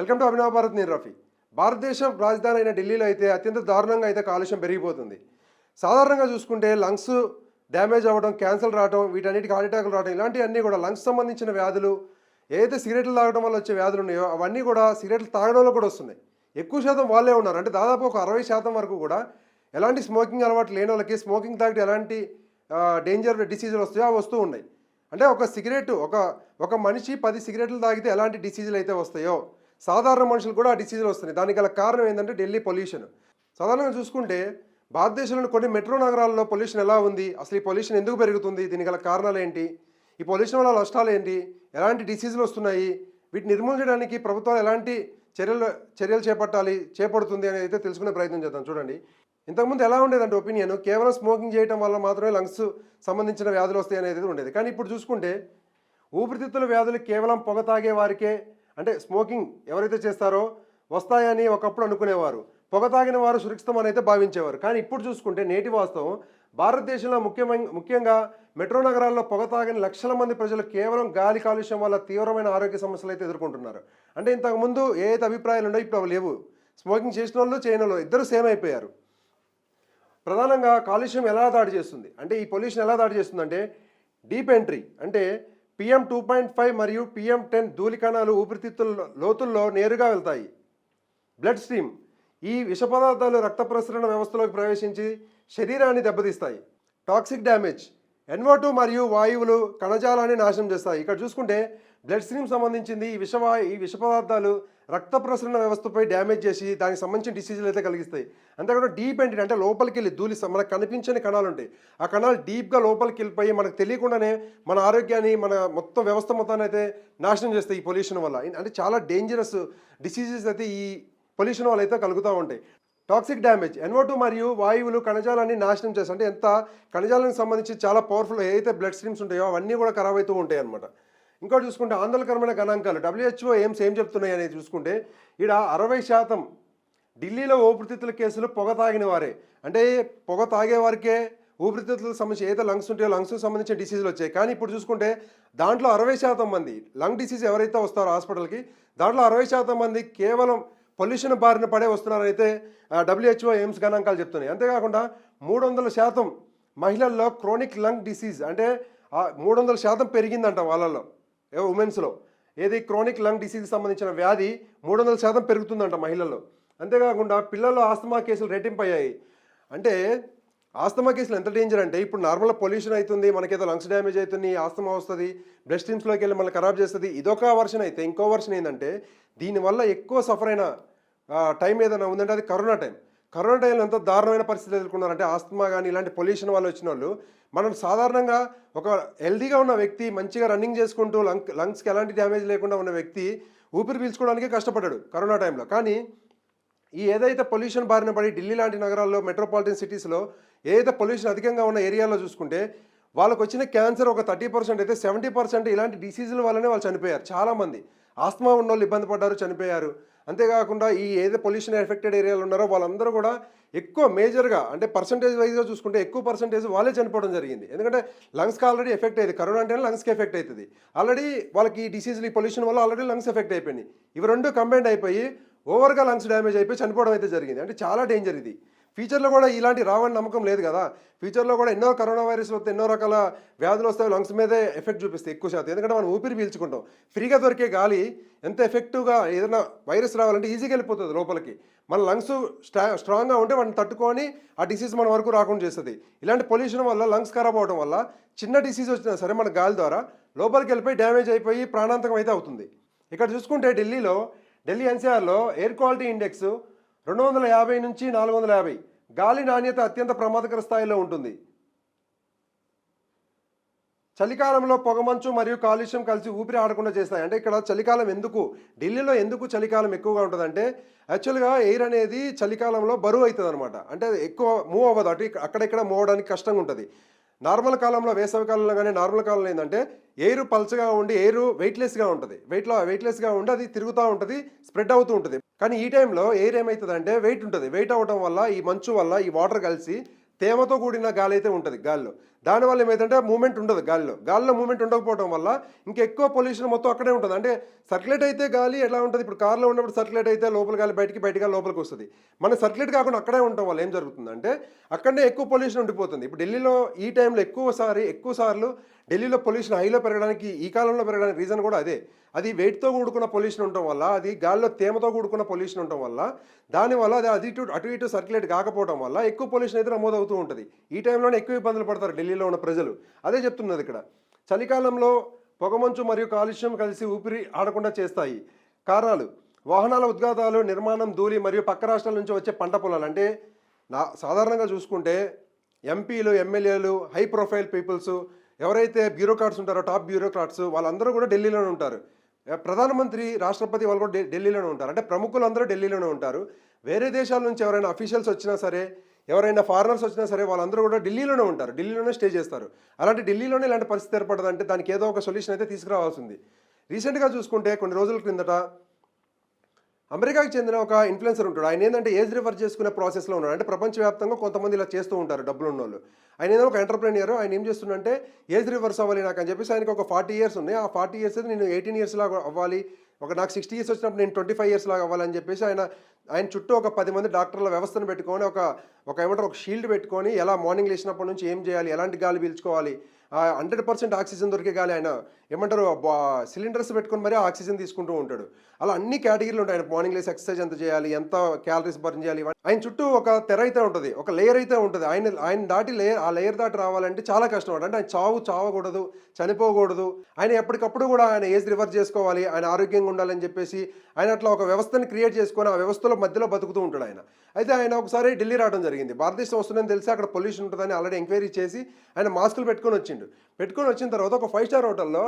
Welcome to అభినవ భారత్ నేను రఫీ. భారతదేశం రాజధాని అయిన ఢిల్లీలో అయితే అత్యంత దారుణంగా అయితే కాలుష్యం పెరిగిపోతుంది. సాధారణంగా చూసుకుంటే లంగ్స్ డ్యామేజ్ అవ్వడం క్యాన్సర్ రావడం వీటన్నిటికి హార్ట్ రావడం ఇలాంటివన్నీ కూడా లంగ్స్ సంబంధించిన వ్యాధులు ఏదైతే సిగరెట్లు తాగడం వల్ల వచ్చే వ్యాధులు ఉన్నాయో అవన్నీ కూడా సిగరెట్లు తాగడంలో కూడా వస్తున్నాయి. ఎక్కువ శాతం వాళ్ళే ఉన్నారు. అంటే దాదాపు ఒక అరవై శాతం వరకు కూడా ఎలాంటి స్మోకింగ్ అలవాటు లేని వాళ్ళకి స్మోకింగ్ తాగితే ఎలాంటి డేంజర్ డిసీజులు వస్తాయో అవి వస్తూ ఉన్నాయి. అంటే ఒక సిగరెట్ ఒక ఒక మనిషి పది సిగరెట్లు తాగితే ఎలాంటి డిసీజులు అయితే వస్తాయో సాధారణ మనుషులు కూడా ఆ డిసీజులు వస్తున్నాయి. దానికి గల కారణం ఏంటంటే ఢిల్లీ పొల్యూషన్ సాధారణంగా చూసుకుంటే భారతదేశంలోని కొన్ని మెట్రో నగరాల్లో పొల్యూషన్ ఎలా ఉంది? అసలు ఈ పొల్యూషన్ ఎందుకు పెరుగుతుంది? దీనికి గల కారణాలు ఏంటి? ఈ పొల్యూషన్ వల్ల నష్టాలు ఏంటి? ఎలాంటి డిసీజులు వస్తున్నాయి? వీటిని నిర్మూలించడానికి ప్రభుత్వాలు ఎలాంటి చర్యలు చర్యలు చేపట్టాలి చేపడుతుంది అనేది అయితే తెలుసుకునే ప్రయత్నం చేద్దాం. చూడండి. ఇంతకుముందు ఎలా ఉండేదంటే ఒపీనియన్ కేవలం స్మోకింగ్ చేయడం వల్ల మాత్రమే లంగ్స్ సంబంధించిన వ్యాధులు వస్తాయి అనేది ఉండేది. కానీ ఇప్పుడు చూసుకుంటే ఊపిరితిత్తుల వ్యాధులు కేవలం పొగ తాగే వారికే అంటే స్మోకింగ్ ఎవరైతే చేస్తారో వస్తాయని ఒకప్పుడు అనుకునేవారు. పొగ తాగిన వారు సురక్షితం అయితే భావించేవారు. కానీ ఇప్పుడు చూసుకుంటే నేటి వాస్తవం భారతదేశంలో ముఖ్యమైన ముఖ్యంగా మెట్రో నగరాల్లో పొగ తాగిన లక్షల మంది ప్రజలు కేవలం గాలి కాలుష్యం వల్ల తీవ్రమైన ఆరోగ్య సమస్యలు అయితే ఎదుర్కొంటున్నారు. అంటే ఇంతకుముందు ఏ అయితే అభిప్రాయాలు ఉన్నాయో ఇప్పుడు అవి లేవు. స్మోకింగ్ చేసిన వాళ్ళు చేయని వాళ్ళు ఇద్దరు సేమ్ అయిపోయారు. ప్రధానంగా కాలుష్యం ఎలా దాడి చేస్తుంది? అంటే ఈ పొల్యూషన్ ఎలా దాడి చేస్తుంది అంటే డీప్ ఎంట్రీ అంటే పిఎం టూ పాయింట్ ఫైవ్ మరియు పిఎం టెన్ ధూళికణాలు ఊపిరితిత్తుల లోతుల్లో నేరుగా వెళ్తాయి. బ్లడ్ స్ట్రీమ్ ఈ విష పదార్థాలు రక్త ప్రసరణ వ్యవస్థలోకి ప్రవేశించి శరీరాన్ని దెబ్బతీస్తాయి. టాక్సిక్ డ్యామేజ్ ఎన్ఓ టూ మరియు వాయువులు కణజాలాన్ని నాశనం చేస్తాయి. ఇక్కడ చూసుకుంటే బ్లడ్ స్ట్రీమ్ సంబంధించింది ఈ విషవా ఈ విష పదార్థాలు రక్త ప్రసరణ వ్యవస్థపై డ్యామేజ్ చేసి దానికి సంబంధించిన డిసీజులు అయితే కలిగిస్తాయి. అంతేకాకుండా డీప్ ఎంట్రీ అంటే లోపలికి వెళ్ళి ధూళి మనకు కనిపించని కణాలు ఉంటాయి. ఆ కణాలు డీప్గా లోపలికి వెళ్ళిపోయి మనకు తెలియకుండానే మన ఆరోగ్యాన్ని మన మొత్తం వ్యవస్థ మొత్తాన్ని అయితే నాశనం చేస్తాయి ఈ పొల్యూషన్ వల్ల. అంటే చాలా డేంజరస్ డిసీజెస్ అయితే ఈ పొల్యూషన్ వల్ల అయితే కలుగుతూ ఉంటాయి. టాక్సిక్ డ్యామేజ్ ఎన్ఓ మరియు వాయువులు కణజాలాన్ని నాశనం చేస్తాయి. అంటే ఎంత కణజాలానికి సంబంధించి చాలా పవర్ఫుల్ ఏదైతే బ్లడ్ స్ట్రీమ్స్ ఉంటాయో అవన్నీ కూడా ఖరాబ్ అవుతూ ఉంటాయి అనమాట ఇంకోటి చూసుకుంటే ఆందోళనకరమైన గణాంకాలు. డబ్ల్యూహెచ్ఓ ఏమ్స్ ఏం చెప్తున్నాయి అనేది చూసుకుంటే ఇక్కడ అరవై శాతం ఢిల్లీలో ఊపిరితిత్తుల కేసులు పొగ తాగిన వారే. అంటే పొగ తాగేవారికే ఊపిరితిత్తులకు సంబంధించి ఏదైతే లంగ్స్ ఉంటాయో లంగ్స్కి సంబంధించిన డిసీజులు వచ్చాయి. కానీ ఇప్పుడు చూసుకుంటే దాంట్లో అరవై శాతం మంది లంగ్ డిసీజ్ ఎవరైతే వస్తారో హాస్పిటల్కి దాంట్లో అరవై శాతం మంది కేవలం పొల్యూషన్ బారిన పడే వస్తున్నారైతే డబ్ల్యూహెచ్ఓ ఎయిమ్స్ గణాంకాలు చెప్తున్నాయి. అంతేకాకుండా మూడు వందల శాతం మహిళల్లో క్రోనిక్ లంగ్ డిసీజ్ అంటే మూడు వందల శాతం పెరిగిందంట వాళ్ళల్లో ఏ ఉమెన్స్లో. ఏది క్రోనిక్ లంగ్ డిసీజ్ సంబంధించిన వ్యాధి మూడు వందల శాతం పెరుగుతుందంట మహిళల్లో. అంతేకాకుండా పిల్లల్లో ఆస్తమా కేసులు రెట్టింపు అయ్యాయి అంటే ఆస్తమా కేసులు ఎంత డేంజర్ అంటే ఇప్పుడు నార్మల్ పొల్యూషన్ అవుతుంది మనకేదో లంగ్స్ డ్యామేజ్ అవుతుంది ఆస్తమా వస్తుంది బ్లడ్ స్ట్రీమ్స్లోకి వెళ్ళి మనల్ని ఖరాబ్ చేస్తుంది ఇదొక వర్షన్ అయితే. ఇంకో వర్షన్ ఏంటంటే దీనివల్ల ఎక్కువ సఫర్ అయిన టైం ఏదైనా ఉందంటే అది కరోనా టైం. కరోనా టైంలో ఎంత దారుణమైన పరిస్థితి ఎదుర్కొన్నారంటే ఆస్తమా కానీ ఇలాంటి పొల్యూషన్ వల్ల వచ్చిన వాళ్ళు మనం సాధారణంగా ఒక హెల్దీగా ఉన్న వ్యక్తి మంచిగా రన్నింగ్ చేసుకుంటూ లంగ్ లంగ్స్కి ఎలాంటి డ్యామేజ్ లేకుండా ఉన్న వ్యక్తి ఊపిరి పీల్చుకోవడానికి కష్టపడ్డాడు కరోనా టైంలో. కానీ ఈ ఏదైతే పొల్యూషన్ బారిన పడి ఢిల్లీ లాంటి నగరాల్లో మెట్రోపాలిటన్ సిటీస్లో ఏదైతే పొల్యూషన్ అధికంగా ఉన్న ఏరియాలో చూసుకుంటే వాళ్ళకు వచ్చిన క్యాన్సర్ ఒక థర్టీ పర్సెంట్ అయితే సెవెంటీ పర్సెంట్ ఇలాంటి డిసీజుల వల్లనే వాళ్ళు చనిపోయారు చాలామంది. ఆస్తమా ఉన్న వాళ్ళు ఇబ్బంది పడ్డారు చనిపోయారు. అంతేకాకుండా ఈ ఏదో పొల్యూషన్ ఎఫెక్టెడ్ ఏరియాలు ఉన్నారో వాళ్ళందరూ కూడా ఎక్కువ మేజర్గా అంటే పర్సంటేజ్ వైజ్గా చూసుకుంటే ఎక్కువ పర్సంటేజ్ వాళ్ళే చనిపోవడం జరిగింది. ఎందుకంటే లంగ్స్కి ఆల్రెడీ ఎఫెక్ట్ అయ్యింది. కరోనా అంటే లంగ్స్కి ఎఫెక్ట్ అవుతుంది ఆల్రెడీ వాళ్ళకి ఈ డిసీజ్లు ఈ పొల్యూషన్ వల్ల ఆల్రెడీ లంగ్స్ ఎఫెక్ట్ అయిపోయినాయి. ఇవి రెండు కంబైండ్ అయిపోయి ఓవర్గా లంగ్స్ డ్యామేజ్ అయిపోయి చనిపోవడం అయితే జరిగింది. అంటే చాలా డేంజర్ ఇది. ఫ్యూచర్లో కూడా ఇలాంటి రావని నమ్మకం లేదు కదా. ఫ్యూచర్లో కూడా ఎన్నో కరోనా వైరస్లు వస్తే ఎన్నో రకాల వ్యాధులు వస్తాయి లంగ్స్ మీదే ఎఫెక్ట్ చూపిస్తాయి ఎక్కువ శాతం. ఎందుకంటే మనం ఊపిరి పీల్చుకుంటాం. ఫ్రీగా దొరికే గాలి ఎంత ఎఫెక్టివ్గా ఏదైనా వైరస్ రావాలంటే ఈజీగా వెళ్ళిపోతుంది లోపలికి. మన లంగ్స్ స్ట్రా స్ట్రాంగ్గా ఉంటే వాటిని తట్టుకొని ఆ డిసీజ్ మన వరకు రాకుండా చేస్తుంది. ఇలాంటి పొల్యూషన్ వల్ల లంగ్స్ ఖరాబ్ అవడం వల్ల చిన్న డిసీజ్ వచ్చినా సరే మన గాలి ద్వారా లోపలికి వెళ్ళిపోయి డ్యామేజ్ అయిపోయి ప్రాణాంతకం అయితే అవుతుంది. ఇక్కడ చూసుకుంటే ఢిల్లీలో ఢిల్లీ ఎన్సీఆర్లో ఎయిర్ క్వాలిటీ ఇండెక్స్ రెండు వందల యాభై నుంచి నాలుగు వందల యాభై. గాలి నాణ్యత అత్యంత ప్రమాదకర స్థాయిలో ఉంటుంది. చలికాలంలో పొగమంచు మరియు కాలుష్యం కలిసి ఊపిరి ఆడకుండా చేస్తాయి. అంటే ఇక్కడ చలికాలం ఎందుకు ఢిల్లీలో ఎందుకు చలికాలం ఎక్కువగా ఉంటుందంటే యాక్చువల్గా ఎయిర్ అనేది చలికాలంలో బరువు అవుతుంది అనమాట అంటే ఎక్కువ మూవ్ అవ్వదు. అటు అక్కడెక్కడ మూవ్ కష్టంగా ఉంటుంది నార్మల్ కాలంలో వేసవి కాలంలో కానీ నార్మల్ కాలంలో ఏంటంటే ఎయిర్ పల్చగా ఉండి ఎయిర్ వెయిట్లెస్గా ఉంటుంది. వెయిట్లో వెయిట్లెస్గా ఉండి అది తిరుగుతూ ఉంటుంది స్ప్రెడ్ అవుతూ ఉంటుంది. కానీ ఈ టైంలో ఎయిర్ ఏమవుతుందంటే వెయిట్ ఉంటుంది. వెయిట్ అవ్వడం వల్ల ఈ మంచు వల్ల ఈ వాటర్ కలిసి తేమతో కూడిన గాలి అయితే ఉంటుంది గాలిలో. దానివల్ల ఏమైందంటే మూమెంట్ ఉండదు గాలిలో. గాలిలో మూమెంట్ ఉండకపోవడం వల్ల ఇంకా ఎక్కువ పొల్యూషన్ మొత్తం అక్కడే ఉంటుంది. అంటే సర్క్యులేట్ అయితే గాలి ఎలా ఉంటుంది? ఇప్పుడు కార్లో ఉన్నప్పుడు సర్క్యులేట్ అయితే లోపల గాలి బయటికి బయటకి లోపలికి వస్తుంది. మన సర్క్యులేట్ కాకుండా అక్కడే ఉండటం వల్ల ఏం జరుగుతుందంటే అక్కడనే ఎక్కువ పొల్యూషన్ ఉండిపోతుంది. ఇప్పుడు ఢిల్లీలో ఈ టైంలో ఎక్కువ సారి ఎక్కువ సార్లు ఢిల్లీలో పొల్యూషన్ హైలో పెరగడానికి ఈ కాలంలో పెరగడానికి రీజన్ కూడా అదే. అది వెయిట్తో కూడుకున్న పొల్యూషన్ ఉండటం వల్ల అది గాలిలో తేమతో కూడుకున్న పొల్యూషన్ ఉండటం వల్ల దానివల్ల అది అటు ఇటు అటు ఇటు సర్క్యులేట్ కాకపోవడం వల్ల ఎక్కువ పొల్యూషన్ అయితే నమోదవుతూ ఉంటుంది. ఈ టైంలోనే ఎక్కువ ఇబ్బందులు పడతారు ఢిల్లీ ఢిల్లీలో ఉన్న ప్రజలు. అదే చెప్తున్నది ఇక్కడ. చలికాలంలో పొగమంచు మరియు కాలుష్యం కలిసి ఊపిరి ఆడకుండా చేస్తాయి. కారణాలు వాహనాల ఉద్గాతాలు నిర్మాణం ధూళి మరియు పక్క రాష్ట్రాల నుంచి వచ్చే పంట పొలాలు. అంటే నా సాధారణంగా చూసుకుంటే ఎంపీలు ఎమ్మెల్యేలు హై ప్రొఫైల్ పీపుల్స్ ఎవరైతే బ్యూరోక్రాట్స్ ఉంటారో టాప్ బ్యూరోక్రాట్స్ వాళ్ళందరూ కూడా ఢిల్లీలోనే ఉంటారు. ప్రధానమంత్రి రాష్ట్రపతి వాళ్ళు కూడా ఢిల్లీలోనే ఉంటారు. అంటే ప్రముఖులు అందరూ ఢిల్లీలోనే ఉంటారు. వేరే దేశాల నుంచి ఎవరైనా అఫీషియల్స్ వచ్చినా సరే ఎవరైనా ఫారినర్స్ వచ్చినా సరే వాళ్ళందరూ కూడా ఢిల్లీలోనే ఉంటారు. ఢిల్లీలోనే స్టే చేస్తారు. అలాంటి ఢిల్లీలోనే ఇలాంటి పరిస్థితి ఏర్పడదంటే దానికి ఏదో ఒక సొల్యూషన్ అయితే తీసుకురావాల్సింది. రీసెంట్గా చూసుకుంటే కొన్ని రోజుల క్రిందట అమెరికాకి చెందిన ఒక ఇన్ఫ్లుయెన్సర్ ఉంటాడు. ఆయన ఏంటంటే ఏజ్ రివర్ చేసుకునే ప్రాసెస్లో ఉన్నాడు. అంటే ప్రపంచవ్యాప్తంగా కొంతమంది ఇలా చేస్తూ ఉంటారు డబ్బులు ఉన్న వాళ్ళు ఆయన ఏదో ఒక ఎంటర్ప్రీనియర్. ఆయన ఏం చేస్తుందంటే ఏజ్ రివర్స్ అవ్వాలి నాకు అని చెప్పేసి ఆయనకి ఒక ఫార్టీ ఇయర్స్ ఉన్నాయి. ఆ ఫార్టీ ఇయర్స్ నేను ఎయిటీన్ ఇయర్స్ లాగా అవ్వాలి. ఒక నాకు సిక్స్టీ ఇయర్స్ వచ్చినప్పుడు నేను ట్వంటీ ఫైవ్ ఇయర్స్ లాగా అవ్వాలని చెప్పేసి ఆయన ఆయన చుట్టూ ఒక పది మంది డాక్టర్ల వ్యవస్థను పెట్టుకొని ఒక ఒక ఏమంటారు ఒక షీల్డ్ పెట్టుకొని ఎలా మార్నింగ్ లేచినప్పటి నుంచి ఏం చేయాలి ఎలాంటి గాలి పీల్చుకోవాలి హండ్రెడ్ పర్సెంట్ ఆక్సిజన్ దొరికే గాలి ఆయన ఏమంటారు? సిలిండర్స్ పెట్టుకొని మరీ ఆక్సిజన్ తీసుకుంటూ ఉంటాడు. అలా అన్ని కేటగిరీలు ఉంటాయి. ఆయన మార్నింగ్ లేసి ఎక్సర్సైజ్ ఎంత చేయాలి? ఎంత క్యాలరీస్ బర్న్ చేయాలి? ఆయన చుట్టూ ఒక తెర అయితే ఉంటుంది. ఒక లేయర్ అయితే ఉంటుంది. ఆయన ఆయన దాటి లేయర్ ఆ లేయర్ దాటి రావాలంటే చాలా కష్టం అంటే ఆయన చావు చావకూడదు చనిపోకూడదు. ఆయన ఎప్పటికప్పుడు కూడా ఆయన ఏజ్ రివర్స్ చేసుకోవాలి. ఆయన ఆరోగ్యంగా ఉండాలని చెప్పేసి ఆయన అట్లా ఒక వ్యవస్థని క్రియేట్ చేసుకొని ఆ వ్యవస్థలో మధ్యలో బతుకుతూ ఉంటాడు ఆయన. అయితే ఆయన ఒకసారి ఢిల్లీ రావడం జరిగింది. భారతదేశం వస్తుందని తెలిసి అక్కడ పొల్యూషన్ ఉంటుందని ఆల్రెడీ ఎంక్వైరీ చేసి ఆయన మాస్కులు పెట్టుకొని వచ్చిండు. పెట్టుకొని వచ్చిన తర్వాత ఒక ఫైవ్ స్టార్ హోటల్లో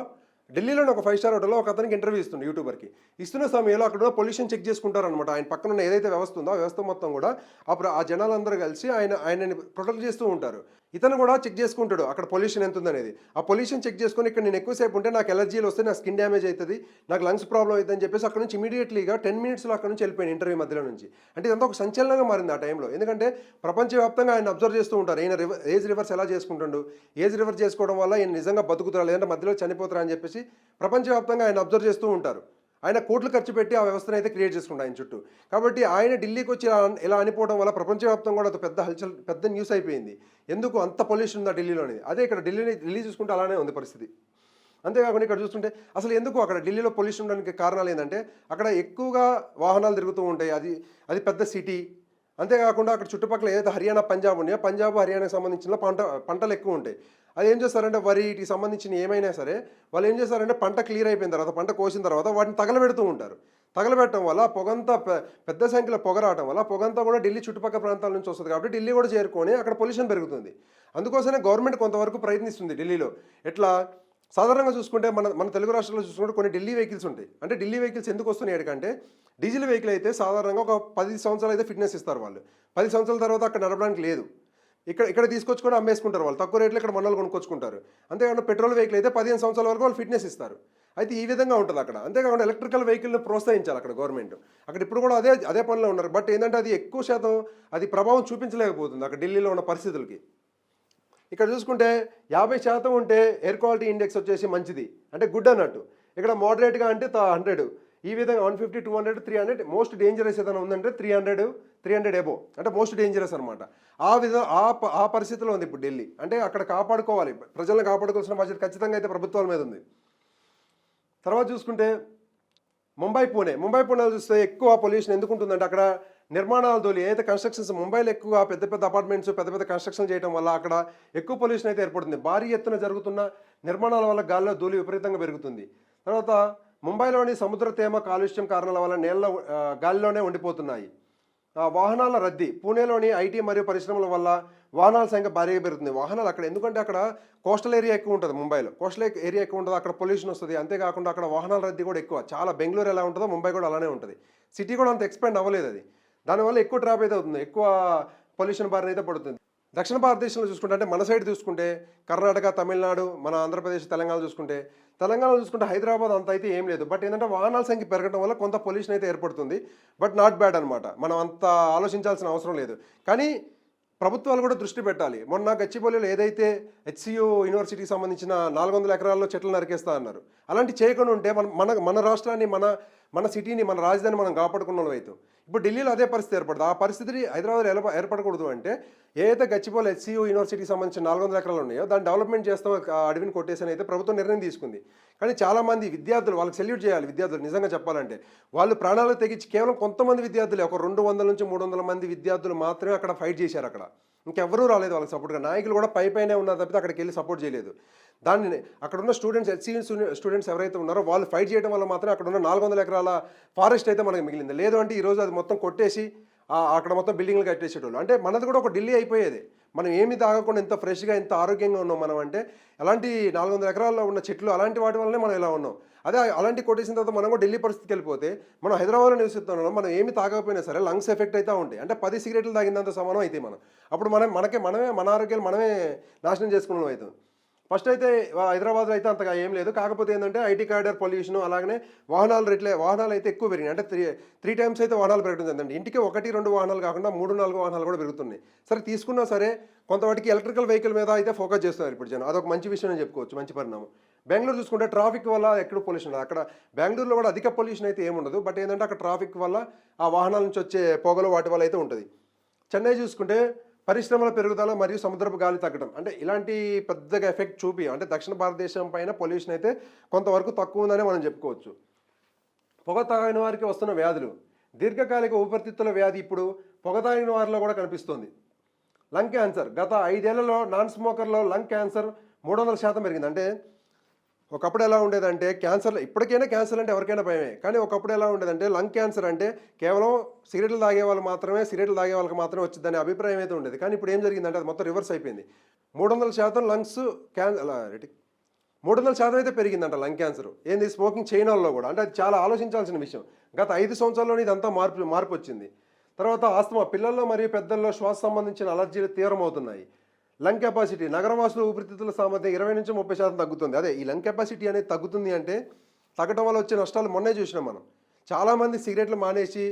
ఢిల్లీలోని ఒక ఫైవ్ స్టార్ హోటల్లో ఒక అతనికి ఇంటర్వ్యూ ఇస్తుంది యూట్యూబర్కి. ఇస్తున్న సమయంలో అక్కడ ఉన్న పొల్యూషన్ చెక్ చేసుకుంటారనమాట ఆయన పక్కన ఉన్న ఏదైతే వ్యవస్థ ఉందో ఆ వ్యవస్థ మొత్తం కూడా అప్పుడు ఆ జనాలందరూ కలిసి ఆయన ఆయనని ప్రొటెక్ట్ చేస్తూ ఉంటారు. ఇతను కూడా చెక్ చేసుకుంటాడు అక్కడ పొల్యూషన్ ఎంత ఉందనేది ఆ పొల్యూషన్ చెక్ చేసుకొని ఇక్కడ నేను ఎక్కువసేపు ఉంటే నాకు ఎలర్జీలు వస్తే నాకు స్కిన్ డ్యామేజ్ అవుతుంది నాకు లంగ్స్ ప్రాబ్లం అవుతుంది అని చెప్పేసి అక్కడ నుంచి ఇమీడియట్లీగా టెన్ మినిట్స్లో అక్కడ నుంచి వెళ్ళిపోయాను ఇంటర్వ్యూ మధ్యలో నుంచి. అంటే ఇదంతా ఒక సంచలనంగా మారింది ఆ టైంలో. ఎందుకంటే ప్రపంచవ్యాప్తంగా ఆయన అబ్జర్వ్ చేస్తూ ఉంటారు ఈయన రివ ఏజ్ రివర్స్ ఎలా చేసుకుంటాడు? ఏజ్ రివర్స్ చేసుకోవడం వల్ల ఈయన నిజంగా బతుకుతారా లేదంటే మధ్యలో చనిపోతారా అని చెప్పేసి ప్రపంచవ్యాప్తంగా ఆయన అబ్జర్వ్ చేస్తూ ఉంటారు. ఆయన కోట్లు ఖర్చు పెట్టి ఆ వ్యవస్థను అయితే క్రియేట్ చేసుకున్నాడు ఆయన చుట్టూ. కాబట్టి ఆయన ఢిల్లీకి వచ్చి ఇలా అనిపోవడం వల్ల ప్రపంచవ్యాప్తంగా కూడా పెద్ద హల్చల్ పెద్ద న్యూస్ అయిపోయింది. ఎందుకు అంత పొల్యూషన్ ఉందా ఢిల్లీలోనే అదే ఇక్కడ ఢిల్లీని ఢిల్లీ చూసుకుంటే అలానే ఉంది పరిస్థితి. అంతేకాకుండా ఇక్కడ చూస్తుంటే అసలు ఎందుకు అక్కడ ఢిల్లీలో పొల్యూషన్ ఉండడానికి కారణాలు ఏంటంటే అక్కడ ఎక్కువగా వాహనాలు తిరుగుతూ ఉంటాయి. అది అది పెద్ద సిటీ అంతేకాకుండా అక్కడ చుట్టుపక్కల ఏదైతే హర్యానా పంజాబ్ ఉన్నాయో పంజాబ్ హర్యానాకి సంబంధించిన పంట పంటలు ఎక్కువ ఉంటాయి. అది ఏం చేస్తారంటే వరి వీటికి సంబంధించిన ఏమైనా సరే వాళ్ళు ఏం చేస్తారంటే పంట క్లియర్ అయిపోయిన తర్వాత పంట కోసిన తర్వాత వాటిని తగలబెడుతూ ఉంటారు. తగలబెట్టడం వల్ల పొగంతా పె- పెద్ద సంఖ్యలో పొగ రావడం వల్ల పొగంతా కూడా ఢిల్లీ చుట్టుపక్కల ప్రాంతాల నుంచి వస్తుంది కాబట్టి ఢిల్లీ కూడా చేరుకొని అక్కడ పొల్యూషన్ పెరుగుతుంది. అందుకోసమే గవర్నమెంట్ కొంతవరకు ప్రయత్నిస్తుంది ఢిల్లీలో. ఎట్లా? సాధారణంగా చూసుకుంటే మన మన తెలుగు రాష్ట్రాల్లో చూసుకుంటే కొన్ని ఢిల్లీ వెహికల్స్ ఉంటాయి. అంటే ఢిల్లీ వెహికల్స్ ఎందుకు వస్తున్నాయి ఎక్కడికంటే డీజిల్ వెహికల్ అయితే సాధారణంగా ఒక పది సంవత్సరాలు అయితే ఫిట్నెస్ ఇస్తారు వాళ్ళు. పది సంవత్సరాల తర్వాత అక్కడ నడపడానికి లేదు. ఇక్కడ ఇక్కడ తీసుకొచ్చుకొని అమ్మేసుకుంటారు వాళ్ళు. తక్కువ రేట్లో ఇక్కడ మనల్ని కొనుక్కొచ్చుకుంటారు. అంతేకాకుండా పెట్రోల్ వెహికల్ అయితే పదిహేను సంవత్సరాల వరకు వాళ్ళు ఫిట్నెస్ ఇస్తారు. అయితే ఈ విధంగా ఉంటుంది అక్కడ. అంతేకాకుండా ఎలక్ట్రికల్ వెహికల్ని ప్రోత్సహించాలి అక్కడ గవర్నమెంట్. అక్కడ ఇప్పుడు కూడా అదే అదే పనిలో ఉన్నారు. బట్ ఏంటంటే అది ఎక్కువ శాతం అది ప్రభావం చూపించలేకపోతుంది అక్కడ ఢిల్లీలో ఉన్న పరిస్థితులకి. ఇక్కడ చూసుకుంటే యాభై శాతం ఉంటే ఎయిర్ క్వాలిటీ ఇండెక్స్ వచ్చేసి మంచిది. అంటే గుడ్ అన్నట్టు. ఇక్కడ మోడరేట్గా అంటే హండ్రెడ్ ఈ విధంగా one fifty two hundred three hundred most dangerous ఏదైనా ఉందంటే three hundred three hundred above అంటే మోస్ట్ డేంజరస్ అనమాట ఆ విధ ఆ ప- ఆ పరిస్థితిలో ఉంది ఇప్పుడు ఢిల్లీ. అంటే అక్కడ కాపాడుకోవాలి. ప్రజలను కాపాడుకోవాల్సిన బాధ్యత ఖచ్చితంగా అయితే ప్రభుత్వాల మీద ఉంది. తర్వాత చూసుకుంటే ముంబై పూణే. ముంబై పూణేలో చూస్తే ఎక్కువ పొల్యూషన్ ఎందుకు ఉంటుందంటే అక్కడ నిర్మాణాల తోలి ఏదైతే కన్స్ట్రక్షన్స్ ముంబైలో ఎక్కువ పెద్ద పెద్ద అపార్ట్మెంట్స్ పెద్ద పెద్ద కన్స్ట్రక్షన్ చేయడం వల్ల అక్కడ ఎక్కువ పొల్యూషన్ అయితే ఏర్పడుతుంది. భారీ ఎత్తున జరుగుతున్న నిర్మాణాల వల్ల గాలిలో ధూళి విపరీతంగా పెరుగుతుంది. తర్వాత ముంబైలోని సముద్ర తేమ కాలుష్యం కారణాల వల్ల నేల గాలిలోనే ఉండిపోతున్నాయి. వాహనాల రద్దీ పూణేలోని ఐటీ మరియు పరిశ్రమల వల్ల వాహనాల సంఖ్య భారీగా పెరుగుతుంది. వాహనాలు అక్కడ ఎందుకంటే అక్కడ కోస్టల్ ఏరియా ఎక్కువ ఉంటుంది ముంబైలో. కోస్టల్ ఏరియా ఎక్కువ ఉంటుంది అక్కడ పొల్యూషన్ వస్తుంది. అంతేకాకుండా అక్కడ వాహనాల రద్దీ కూడా ఎక్కువ. చాలా బెంగళూరు ఎలా ఉంటుందో ముంబై కూడా అలానే ఉంటుంది. సిటీ కూడా అంత ఎక్స్పెండ్ అవ్వలేదు అది. దానివల్ల ఎక్కువ ట్రాప్ అయితే అవుతుంది. ఎక్కువ పొల్యూషన్ బారిన అయితే పడుతుంది. దక్షిణ భారతదేశంలో చూసుకుంటే అంటే మన సైడ్ చూసుకుంటే కర్ణాటక తమిళనాడు మన ఆంధ్రప్రదేశ్ తెలంగాణ చూసుకుంటే తెలంగాణ చూసుకుంటే హైదరాబాద్ అంత అయితే ఏం లేదు. బట్ ఏంటంటే వాహనాల సంఖ్య పెరగడం వల్ల కొంత పొల్యూషన్ అయితే ఏర్పడుతుంది. బట్ నాట్ బ్యాడ్ అనమాట మనం అంత ఆలోచించాల్సిన అవసరం లేదు. కానీ ప్రభుత్వాలు కూడా దృష్టి పెట్టాలి. మొన్న గచ్చిపల్లిలో ఏదైతే హెచ్సియు యూనివర్సిటీకి సంబంధించిన నాలుగు వందల ఎకరాల్లో చెట్లు నరికేస్తా అన్నారు. అలాంటి చేయకుండా ఉంటే మన మన మన రాష్ట్రాన్ని మన మన సిటీని మన రాజధాని మనం కాపాడుకున్న వాళ్ళం అవుతాం ఇప్పుడు ఢిల్లీలో అదే పరిస్థితి ఏర్పడుతుంది. ఆ పరిస్థితి హైదరాబాద్లో ఎలా ఏర్పడకూడదు అంటే ఏదైతే గచ్చిపోలు హెచ్సియు యూనివర్సిటీకి సంబంధించిన నాలుగు వందల ఎకరాలు ఉన్నాయో దాన్ని డెవలప్మెంట్ చేస్తాం అడవిని కొట్టేసి అయితే ప్రభుత్వం నిర్ణయం తీసుకుంది. కానీ చాలామంది విద్యార్థులు వాళ్ళకి సెల్యూట్ చేయాలి విద్యార్థులు నిజంగా చెప్పాలంటే. వాళ్ళు ప్రాణాలు తెగించి కేవలం కొంతమంది విద్యార్థులు ఒక రెండు వందల నుంచి మూడు వందల మంది విద్యార్థులు మాత్రమే అక్కడ ఫైట్ చేశారు అక్కడ. ఇంకెవరూ రాలేదు వాళ్ళకి సపోర్ట్గా నాయకులు కూడా పై పైనే ఉన్నారు తప్పితే అక్కడికి వెళ్ళి సపోర్ట్ చేయలేదు. దాన్ని అక్కడ ఉన్న స్టూడెంట్స్ హెచ్సి స్టూడెంట్స్ ఎవరైతే ఉన్నారో వాళ్ళు ఫైట్ చేయడం వల్ల మాత్రం అక్కడ ఉన్న నాలుగు వందల ఎకరాల ఫారెస్ట్ అయితే మనకి మిగిలింది. లేదు అంటే ఈరోజు అది మొత్తం కొట్టేసి అక్కడ మొత్తం బిల్డింగ్లు కట్టేసేటోళ్ళు. అంటే మనది కూడా ఒక ఢిల్లీ అయిపోయేది. మనం ఏమి తాగకుండా ఎంత ఫ్రెష్గా ఎంత ఆరోగ్యంగా ఉన్నాం మనం అంటే అలాంటి నాలుగు వందల ఎకరాల్లో ఉన్న చెట్లు అలాంటి వాటి వల్లనే మనం ఇలా ఉన్నాం? అదే అలాంటి కొట్టేసిన తర్వాత మనం కూడా ఢిల్లీ పరిస్థితికి వెళ్ళిపోతే మనం హైదరాబాద్లో నివసిస్తున్నాం మనం ఏమి తాగకపోయినా సరే లంగ్స్ ఎఫెక్ట్ అయితే ఉంటాయి. అంటే పది సిగరెట్లు తాగినంత సమానం అయితే మనం. అప్పుడు మనం మనకే మనమే మన ఆరోగ్యాలు మనమే నాశనం చేసుకున్నాం అవుతుంది ఫస్ట్ అయితే హైదరాబాద్లో అయితే అంతగా ఏం లేదు. కాకపోతే ఏంటంటే ఐటీ కారిడార్ పొల్యూషన్ అలాగనే వాహనాలు రేట్లే వాహనాలు అయితే ఎక్కువ పెరిగినాయి. అంటే త్రీ త్రీ టైమ్స్ అయితే వాహనాలు పెరగడం జరిగిందండి ఇంటికి ఒకటి రెండు వాహనాలు కాకుండా మూడు నాలుగు వాహనాలు కూడా పెరుగుతున్నాయి. సరే తీసుకున్నా సరే కొంతవాటికి ఎలక్ట్రికల్ వెహికల్ మీద అయితే ఫోకస్ చేస్తున్నారు ఇప్పుడు జనం. అదొక మంచి విషయం అని చెప్పుకోవచ్చు మంచి పరిణామం. బెంగళూరు చూసుకుంటే ట్రాఫిక్ వల్ల ఎక్కడ పొల్యూషన్ అక్కడ బెంగళూరులో కూడా అధిక పొల్యూషన్ అయితే ఏముండదు బట్ ఏంటంటే అక్కడ ట్రాఫిక్ వల్ల ఆ వాహనాల నుంచి వచ్చే పొగలు వాటి వల్ల అయితే ఉంటుంది. చెన్నై చూసుకుంటే పరిశ్రమల పెరుగుదల మరియు సముద్రపు గాలి తగ్గడం. అంటే ఇలాంటి పెద్దగా ఎఫెక్ట్ చూపి అంటే దక్షిణ భారతదేశం పైన పొల్యూషన్ అయితే కొంతవరకు తక్కువ ఉందని మనం చెప్పుకోవచ్చు. పొగ తాగిన వారికి వస్తున్న వ్యాధులు. దీర్ఘకాలిక ఊపిరితిత్తుల వ్యాధి ఇప్పుడు పొగ తాగిన వారిలో కూడా కనిపిస్తుంది. Lung cancer. గత ఐదేళ్ళలో నాన్ స్మోకర్లో లంగ్ క్యాన్సర్ మూడు వందల శాతం పెరిగింది. అంటే ఒకప్పుడు ఎలా ఉండేదంటే క్యాన్సర్ ఇప్పటికైనా క్యాన్సర్ అంటే ఎవరికైనా భయమే. కానీ ఒకప్పుడు ఎలా ఉండేదంటే లంగ్ క్యాన్సర్ అంటే కేవలం సిగరెట్లు తాగే వాళ్ళు మాత్రమే సిగరెట్లు తాగే వాళ్ళకి మాత్రమే వచ్చిందనే అభిప్రాయం అయితే ఉండేది. కానీ ఇప్పుడు ఏం జరిగిందంటే అది మొత్తం రివర్స్ అయిపోయింది. మూడు వందల శాతం లంగ్స్ క్యాన్ మూడు వందల శాతం అయితే పెరిగిందంట లంగ్ క్యాన్సర్. ఏంది? స్మోకింగ్ చేయని వాళ్ళలో కూడా. అంటే అది చాలా ఆలోచించాల్సిన విషయం. గత ఐదు సంవత్సరాల్లోనే ఇదంతా మార్పు మార్పు వచ్చింది. తర్వాత ఆస్తమా పిల్లల్లో మరియు పెద్దల్లో శ్వాస సంబంధించిన అలర్జీలు తీవ్రమవుతున్నాయి. లంగ్ కెపాసిటీ నగరవాసుల ఊపిరితిత్తుల సామర్థ్యం ఇరవై నుంచి ముప్పై శాతం తగ్గుతుంది. అదే ఈ లంగ్ కెపాసిటీ అనేది తగ్గుతుంది అంటే తగ్గడం వల్ల వచ్చే నష్టాలు మొన్నే చూసినాం మనం. చాలామంది సిగరెట్లు మానేసి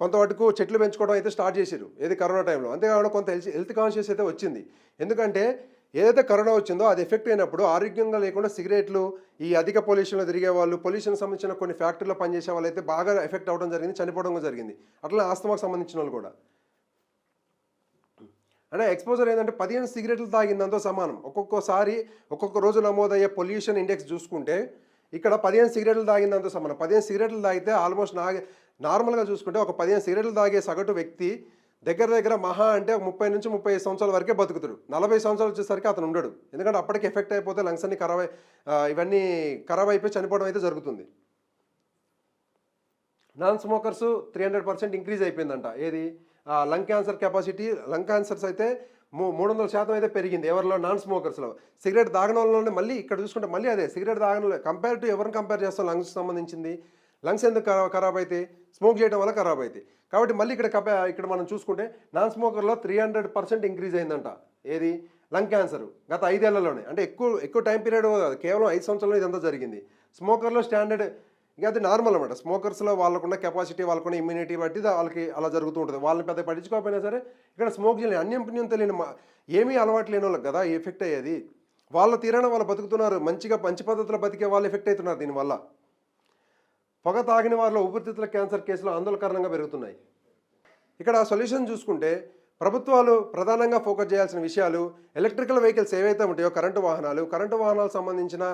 కొంతవరకు చెట్లు పెంచుకోవడం అయితే స్టార్ట్ చేశారు ఏది కరోనా టైంలో అంతేకాకుండా కొంత హెల్త్ హెల్త్ కాన్షియస్ అయితే వచ్చింది. ఎందుకంటే ఏదైతే కరోనా వచ్చిందో అది ఎఫెక్ట్ అయినప్పుడు ఆరోగ్యంగా లేకుండా సిగరెట్లు ఈ అధిక పొల్యూషన్లో తిరిగే వాళ్ళు పొల్యూషన్ సంబంధించిన కొన్ని ఫ్యాక్టరీలో పనిచేసే వాళ్ళు అయితే బాగా ఎఫెక్ట్ అవ్వడం జరిగింది చనిపోవడం జరిగింది. అట్లా ఆస్తమాకు సంబంధించిన వాళ్ళు కూడా. అంటే ఎక్స్పోజర్ ఏంటంటే పదిహేను సిగరెట్లు తాగిందంతో సమానం. ఒక్కొక్కసారి ఒక్కొక్క రోజు నమోదయ్యే పొల్యూషన్ ఇండెక్స్ చూసుకుంటే ఇక్కడ పదిహేను సిగరెట్లు తాగిందంతో సమానం. పదిహేను సిగరెట్లు తాగితే ఆల్మోస్ట్ నా నార్మల్గా చూసుకుంటే ఒక పదిహేను సిగరెట్లు తాగే సగటు వ్యక్తి దగ్గర దగ్గర మహా అంటే ముప్పై నుంచి ముప్పై ఐదు సంవత్సరాల వరకే బతుకుతాడు. నలభై సంవత్సరాలు వచ్చేసరికి అతను ఉండడు. ఎందుకంటే అప్పటికి ఎఫెక్ట్ అయిపోతే లంగ్స్ అన్ని ఖరాబ్ ఇవన్నీ ఖరాబ్ అయిపోయి చనిపోవడం అయితే జరుగుతుంది. Non smokers three hundred percent increase అయిపోయిందంట. ఏది? Lung cancer capacity lung cancers అయితే మూ మూడు వందల శాతం అయితే పెరిగింది. ఎవరిలో? నాన్ స్మోకర్స్లో సిగరెట్ తాగడం వల్లనే మళ్ళీ ఇక్కడ చూసుకుంటే మళ్ళీ అదే సిగరెట్ తాగడం కంపేర్ టు ఎవరిని కంపేర్ చేస్తాం? లంగ్స్ సంబంధించింది. లంగ్స్ ఎందుకు ఖరా- ఖరాబ్ అయితే స్మోక్ చేయడం వల్ల ఖరాబ్ అవుతాయి కాబట్టి మళ్ళీ ఇక్కడ కంపే ఇక్కడ మనం చూసుకుంటే నాన్ స్మోకర్లో త్రీ హండ్రెడ్ పర్సెంట్ ఇంక్రీజ్ అయిందంట. ఏది? లంగ్ క్యాన్సర్ గత ఐదేళ్ళలోనే. అంటే ఎక్కువ ఎక్కువ టైం పీరియడ్ కాదు కేవలం ఐదు సంవత్సరాల్లో ఇదంతా జరిగింది. స్మోకర్లో స్టాండర్డ్ ఇక అది నార్మల్ అనమాట స్మోకర్స్లో వాళ్ళకున్న కెపాసిటీ వాళ్ళకున్న ఇమ్యూనిటీ బట్టి వాళ్ళకి అలా జరుగుతూ ఉంటుంది. వాళ్ళని పెద్ద పట్టించుకోకపోయినా సరే ఇక్కడ స్మోక్ చేయలేని అన్యం పుణ్యం తెలియని ఏమీ అలవాటు లేని వాళ్ళకి కదా ఎఫెక్ట్ అయ్యేది. వాళ్ళ తీరాన వాళ్ళు బతుకుతున్నారు. మంచిగా మంచి పద్ధతిలో బతికే వాళ్ళు ఎఫెక్ట్ అవుతున్నారు దీనివల్ల. పొగ తాగిన వారిలో ఊపిరితిత్తుల క్యాన్సర్ కేసులు ఆందోళనకరణంగా పెరుగుతున్నాయి. ఇక్కడ సొల్యూషన్ చూసుకుంటే ప్రభుత్వాలు ప్రధానంగా ఫోకస్ చేయాల్సిన విషయాలు ఎలక్ట్రికల్ వెహికల్స్ ఏవైతే ఉంటాయో కరెంటు వాహనాలు కరెంటు వాహనాలకు సంబంధించిన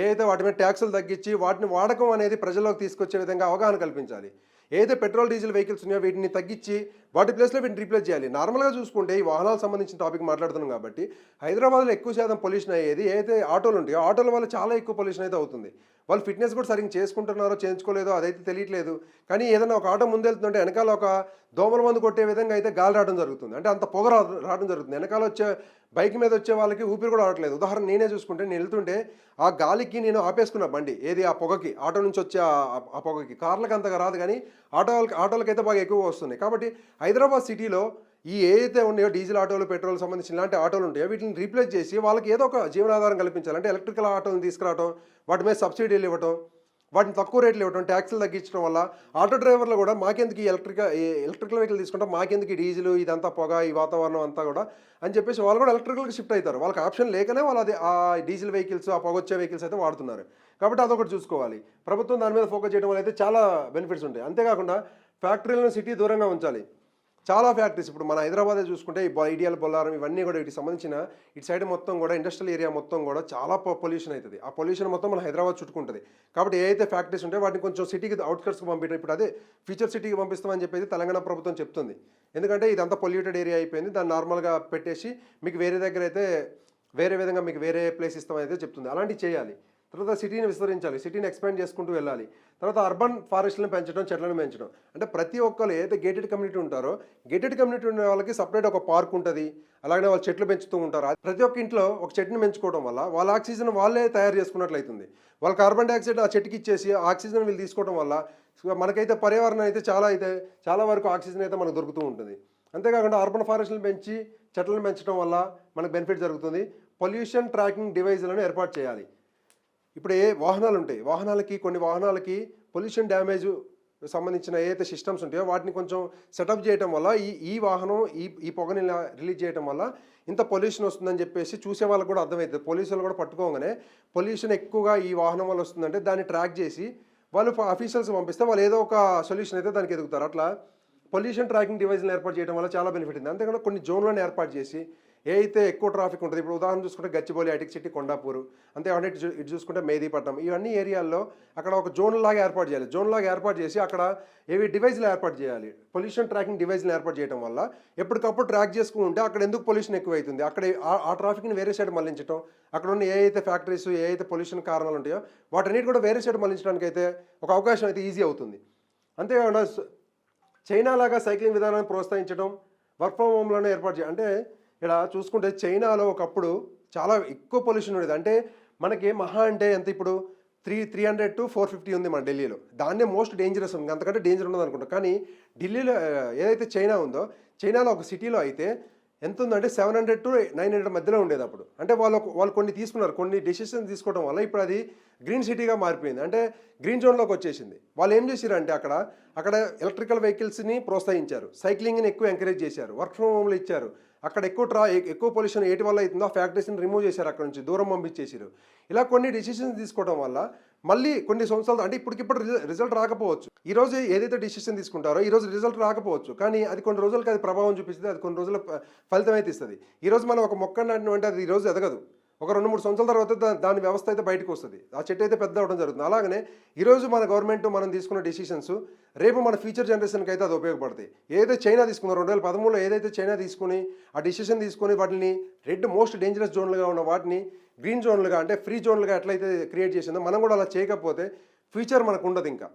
ఏదైతే వాటి మీద ట్యాక్సులు తగ్గించి వాటిని వాడకం అనేది ప్రజల్లోకి తీసుకొచ్చే విధంగా అవగాహన కల్పించాలి. ఏదైతే పెట్రోల్ డీజిల్ వెహికల్స్ ఉన్నాయో వీటిని తగ్గించి వాటి ప్లేస్లో వీటిని రీప్లేస్ చేయాలి. నార్మల్గా చూసుకుంటే ఈ వాహనాలకు సంబంధించిన టాపిక్ మాట్లాడుతున్నాం కాబట్టి హైదరాబాద్లో ఎక్కువ శాతం పొల్యూషన్ అయ్యేది ఏదైతే ఆటోలు ఉంటాయో ఆటోల వల్ల చాలా ఎక్కువ పొల్యూషన్ అయితే అవుతుంది. వాళ్ళు ఫిట్నెస్ కూడా సరిగ్గా చేసుకుంటున్నారో చేయించుకోలేదో అదైతే తెలియట్లేదు. కానీ ఏదైనా ఒక ఆటో ముందెళ్తుందంటే వెనకాల ఒక దోమల మందు కొట్టే విధంగా అయితే గాలి రావడం జరుగుతుంది. అంటే అంత పొగ రావడం జరుగుతుంది. వెనకాల వచ్చే బైక్ మీద వచ్చే వాళ్ళకి ఊపిరి కూడా అవ్వట్లేదు ఉదాహరణ నేనే చూసుకుంటే నేను వెళ్తుంటే ఆ గాలికి నేను ఆపేసుకున్న బండి ఏది ఆ పొగకి ఆటో నుంచి వచ్చే ఆ- పొగకి. కార్లకు అంతగా రాదు కానీ ఆటో ఆటోలకి ఆటోలకైతే బాగా ఎక్కువ వస్తుంది. కాబట్టి హైదరాబాద్ సిటీలో ఈ ఏదైతే ఉన్నాయో డీజిల్ ఆటోలు పెట్రోల్ సంబంధించిన ఇలాంటి ఆటోలు ఉంటాయో వీటిని రీప్లేస్ చేసి వాళ్ళకి ఏదో ఒక జీవనాధారం కల్పించాలంటే ఎలక్ట్రికల్ ఆటోలను తీసుకురావడం వాటి మీద సబ్సిడీలు ఇవ్వటం వాటిని తక్కువ రేట్లు ఇవ్వడం ట్యాక్సీలు తగ్గించడం వల్ల ఆటో డ్రైవర్లు కూడా మాకెందుకు ఈ ఎలక్ట్రిక్ ఎలక్ట్రికల్ వెహికల్ తీసుకుంటాం మాకెందుకు ఈ డీజిల్ ఇదంతా పొగ ఈ వాతావరణం అంతా కూడా అని చెప్పేసి వాళ్ళు కూడా ఎలక్ట్రికల్కి షిఫ్ట్ అవుతారు. వాళ్ళకి ఆప్షన్ లేకనే వాళ్ళు అది ఆ డీజిల్ వెహికల్స్ ఆ పొగ వచ్చే వెహికల్స్ అయితే వాడుతున్నారు. కాబట్టి అదొకటి చూసుకోవాలి. ప్రభుత్వం దాని మీద ఫోకస్ చేయడం వల్ల అయితే చాలా బెనిఫిట్స్ ఉంటాయి. అంతేకాకుండా ఫ్యాక్టరీలను సిటీ దూరంగా ఉంచాలి. చాలా ఫ్యాక్టరీస్ ఇప్పుడు మన హైదరాబాద్ చూసుకుంటే ఈ ఐడియల్ బొల్లారం ఇవన్నీ కూడా వీటికి సంబంధించిన ఇటు సైడ్ మొత్తం కూడా ఇండస్ట్రియల్ ఏరియా మొత్తం కూడా చాలా పొల్యూషన్ అవుతుంది. ఆ పొల్యూషన్ మొత్తం మన హైదరాబాద్ చుట్టుకుంటుంది. కాబట్టి ఏదైతే ఫ్యాక్టరీస్ ఉంటాయో వాటిని కొంచెం సిటీకి అవుట్కట్స్కి పంపించడం ఇప్పుడు అదే ఫ్యూచర్ సిటీకి పంపిస్తామని చెప్పేసి తెలంగాణ ప్రభుత్వం చెప్తుంది. ఎందుకంటే ఇదంతా పొల్యూటెడ్ ఏరియా అయిపోయింది. దాన్ని నార్మల్గా పెట్టేసి మీకు వేరే దగ్గర అయితే వేరే విధంగా మీకు వేరే ప్లేస్ ఇస్తామని అయితే చెప్తుంది. అలాంటివి చేయాలి. తర్వాత సిటీని విస్తరించాలి సిటీని ఎక్స్పాండ్ చేసుకుంటూ వెళ్ళాలి. తర్వాత అర్బన్ ఫారెస్ట్లను పెంచడం చెట్లను పెంచడం. అంటే ప్రతి ఒక్కరు ఏదైతే గేటెడ్ కమ్యూనిటీ ఉంటారో గేటెడ్ కమ్యూనిటీ ఉన్న వాళ్ళకి సపరేట్ ఒక పార్క్ ఉంటుంది. అలాగే వాళ్ళు చెట్లు పెంచుతూ ఉంటారు. ప్రతి ఒక్క ఇంట్లో ఒక చెట్టుని పెంచుకోవడం వల్ల వాళ్ళ ఆక్సిజన్ వాళ్ళే తయారు చేసుకున్నట్లయితుంది. వాళ్ళ కార్బన్ డైఆక్సైడ్ ఆ చెట్టుకి ఇచ్చేసి ఆక్సిజన్ వీళ్ళు తీసుకోవడం వల్ల మనకైతే పర్యావరణం అయితే చాలా అయితే చాలా వరకు ఆక్సిజన్ అయితే మనకు దొరుకుతూ ఉంటుంది. అంతేకాకుండా అర్బన్ ఫారెస్ట్లను పెంచి చెట్లను పెంచడం వల్ల మనకు బెనిఫిట్ జరుగుతుంది. పొల్యూషన్ ట్రాకింగ్ డివైజ్లను ఏర్పాటు చేయాలి. ఇప్పుడు ఏ వాహనాలు ఉంటాయి వాహనాలకి కొన్ని వాహనాలకి పొల్యూషన్ డ్యామేజ్ సంబంధించిన ఏదైతే సిస్టమ్స్ ఉంటాయో వాటిని కొంచెం సెటప్ చేయడం వల్ల ఈ ఈ వాహనం ఈ ఈ పొగని రిలీజ్ చేయడం వల్ల ఇంత పొల్యూషన్ వస్తుందని చెప్పేసి చూసే వాళ్ళకి కూడా అర్థమవుతుంది. పోలీసులు కూడా పట్టుకోగానే పొల్యూషన్ ఎక్కువగా ఈ వాహనం వల్ల వస్తుందంటే దాన్ని ట్రాక్ చేసి వాళ్ళు అఫీషియల్స్ పంపిస్తే వాళ్ళు ఏదో ఒక సొల్యూషన్ అయితే దానికి ఎదుగుతారు. అట్లా పొల్యూషన్ ట్రాకింగ్ డివైజ్ని ఏర్పాటు చేయడం వల్ల చాలా బెనిఫిట్ ఉంది. అంతేకాకుండా కొన్ని జోన్లను ఏర్పాటు చేసి ఏ అయితే ఎక్కువ ట్రాఫిక్ ఉంటుంది ఇప్పుడు ఉదాహరణ చూసుకుంటే గచ్చిబౌలి అటిక్ సిటీ కొండాపూరు అంతేకాకుండా ఇటు ఇటు చూసుకుంటే మేదీపట్నం ఇవన్నీ ఏరియాల్లో అక్కడ ఒక జోన్ లాగా ఏర్పాటు చేయాలి. జోన్ లాగా ఏర్పాటు చేసి అక్కడ ఏవి డివైజ్లు ఏర్పాటు చేయాలి. పొల్యూషన్ ట్రాకింగ్ డివైజ్లు ఏర్పాటు చేయడం వల్ల ఎప్పటికప్పుడు ట్రాక్ చేసుకుంటే అక్కడ ఎందుకు పొల్యూషన్ ఎక్కువ అవుతుంది అక్కడ ఆ- ట్రాఫిక్ని వేరే సైడ్ మళ్ళించడం అక్కడ ఉన్న ఏ అయితే ఫ్యాక్టరీస్ ఏ అయితే పొల్యూషన్ కారణాలు ఉంటాయో వాటన్నిటి కూడా వేరే సైడ్ మళ్ళించడానికి అయితే ఒక అవకాశం అయితే ఈజీ అవుతుంది. అంతేకాకుండా చైనా లాగా సైక్లింగ్ విధానాన్ని ప్రోత్సహించడం వర్క్ ఫ్రమ్ హోమ్లోనే ఏర్పాటు చేయాలి అంటే ఇక్కడ చూసుకుంటే చైనాలో ఒకప్పుడు చాలా ఎక్కువ పొల్యూషన్ ఉండేది. అంటే మనకి మహా అంటే ఎంత ఇప్పుడు? Three three hundred to four fifty ఉంది మన ఢిల్లీలో. దాన్నే మోస్ట్ డేంజరస్ ఉంది. అంతకంటే డేంజర్ ఉండదు అనుకుంటా. కానీ ఢిల్లీలో ఏదైతే చైనా ఉందో చైనాలో ఒక సిటీలో అయితే ఎంత ఉందంటే seven hundred to nine hundred మధ్యలో ఉండేది అప్పుడు. అంటే వాళ్ళు వాళ్ళు కొన్ని తీసుకున్నారు. కొన్ని డెసిషన్స్ తీసుకోవడం వల్ల ఇప్పుడు అది గ్రీన్ సిటీగా మారిపోయింది. అంటే గ్రీన్ జోన్లోకి వచ్చేసింది. వాళ్ళు ఏం చేశారంటే అక్కడ అక్కడ ఎలక్ట్రికల్ వెహికల్స్ని ప్రోత్సహించారు. సైక్లింగ్ని ఎక్కువ ఎంకరేజ్ చేశారు. వర్క్ ఫ్రమ్ హోమ్లు ఇచ్చారు. అక్కడ ఎక్కువ ట్రా ఎక్కువ పొల్యూషన్ ఏటి వల్ల అవుతుందో ఆ ఫ్యాక్టరీస్ని రిమూవ్ చేశారు అక్కడ నుంచి దూరం పంపించేసారు ఇలా కొన్ని డిసిషన్స్ తీసుకోవడం వల్ల మళ్ళీ కొన్ని సంవత్సరాలు అంటే ఇప్పటికిప్పుడు రిజ- రిజల్ట్ రాకపోవచ్చు. ఈ రోజు ఏదైతే డిసిషన్ తీసుకుంటారో ఈ రోజు రిజల్ట్ రాకపోవచ్చు. కానీ అది కొన్ని రోజులకి అది ప్రభావం చూపిస్తుంది అది కొన్ని రోజుల ఫలితం అయితే ఇస్తుంది. ఈ రోజు మనం ఒక మొక్క నాటిన అంటే అది ఈ రోజు ఎదగదు. ఒక రెండు మూడు సంవత్సరాల తర్వాత దాని వ్యవస్థ అయితే బయటకు వస్తుంది. ఆ చెట్టు అయితే పెద్ద అవడం జరుగుతుంది. అలాగనే ఈరోజు మన గవర్నమెంట్ మనం తీసుకున్న డెసిషన్స్ రేపు మన ఫ్యూచర్ జనరేషన్కి అయితే అది ఉపయోగపడతాయి. ఏదైతే చైనా తీసుకున్న రెండు వేల పదమూడులో ఏదైతే చైనా తీసుకుని ఆ డిసిషన్ తీసుకొని వాటిని రెడ్ మోస్ట్ డేంజరస్ జోన్లుగా ఉన్న వాటిని గ్రీన్ జోన్లుగా అంటే ఫ్రీ జోన్లుగా ఎట్లయితే క్రియేట్ చేసిందో మనం కూడా అలా చేయకపోతే ఫ్యూచర్ మనకు ఉండదు ఇంకా.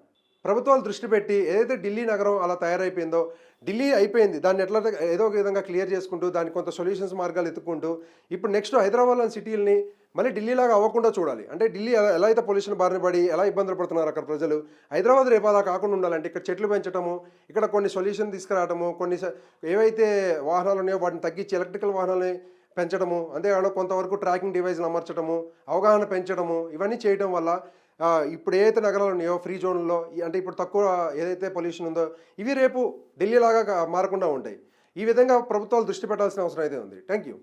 ప్రభుత్వాలు దృష్టి పెట్టి ఏదైతే ఢిల్లీ నగరం అలా తయారైపోయిందో ఢిల్లీ అయిపోయింది. దాన్ని ఎట్లా ఏదో ఒక విధంగా క్లియర్ చేసుకుంటూ దానికి కొంత సొల్యూషన్స్ మార్గాలు ఎత్తుకుంటూ ఇప్పుడు నెక్స్ట్ హైదరాబాద్లోని సిటీలని మళ్ళీ ఢిల్లీలాగా అవ్వకుండా చూడాలి. అంటే ఢిల్లీ ఎలా అయితే పొల్యూషన్ బారిన పడి ఎలా ఇబ్బందులు పడుతున్నారు అక్కడ ప్రజలు హైదరాబాద్ రేపు అలా కాకుండా ఉండాలంటే ఇక్కడ చెట్లు పెంచడము ఇక్కడ కొన్ని సొల్యూషన్ తీసుకురావడము కొన్ని స- ఏవైతే వాహనాలు ఉన్నాయో వాటిని తగ్గించి ఎలక్ట్రికల్ వాహనాలని పెంచడము అంతేకాకుండా కొంతవరకు ట్రాకింగ్ డివైజ్లు అమర్చడము అవగాహన పెంచడము ఇవన్నీ చేయడం వల్ల ఇప్పుడు ఏదైతే నగరాలు ఉన్నాయో ఫ్రీ జోన్లో అంటే ఇప్పుడు తక్కువ ఏదైతే పొల్యూషన్ ఉందో ఇవి రేపు ఢిల్లీ లాగా మారకుండా ఉంటాయి. ఈ విధంగా ప్రభుత్వాలు దృష్టి పెట్టాల్సిన అవసరం అయితే ఉంది. Thank you